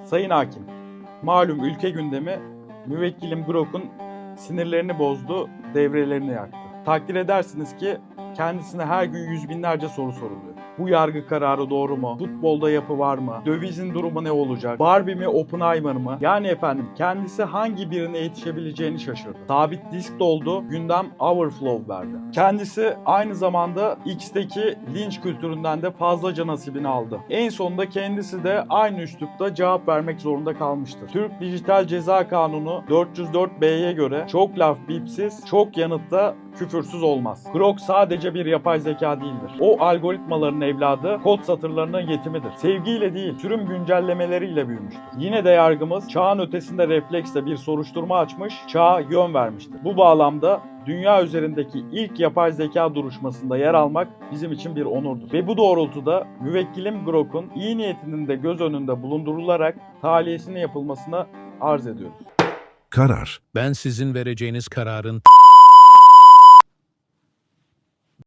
Sayın Hakim, malum ülke gündemi müvekkilim Grok'un sinirlerini bozdu, devrelerini yaktı. Takdir edersiniz ki kendisine her gün yüz binlerce soru soruluyor. Bu yargı kararı doğru mu? Futbolda yapı var mı? Dövizin durumu ne olacak? Barbie mi Oppenheimer mı? Yani efendim kendisi hangi birine yetişebileceğini şaşırdı. Sabit disk doldu, gündem overflow verdi. Kendisi aynı zamanda X'teki linç kültüründen de fazlaca nasibini aldı. En sonunda kendisi de aynı üslupta cevap vermek zorunda kalmıştır. Türk Dijital Ceza Kanunu 404B'ye göre çok laf bipsiz, çok yanıtta küfürsüz olmaz. Grok sadece bir yapay zeka değildir. O algoritmaların evladı, kod satırlarının yetimidir. Sevgiyle değil, sürüm güncellemeleriyle büyümüştür. Yine de yargımız çağın ötesinde refleksle bir soruşturma açmış, çağa yön vermiştir. Bu bağlamda dünya üzerindeki ilk yapay zeka duruşmasında yer almak bizim için bir onurdur. Ve bu doğrultuda müvekkilim Grok'un iyi niyetinin de göz önünde bulundurularak tahliyesinin yapılmasına arz ediyoruz. Karar. Ben sizin vereceğiniz kararın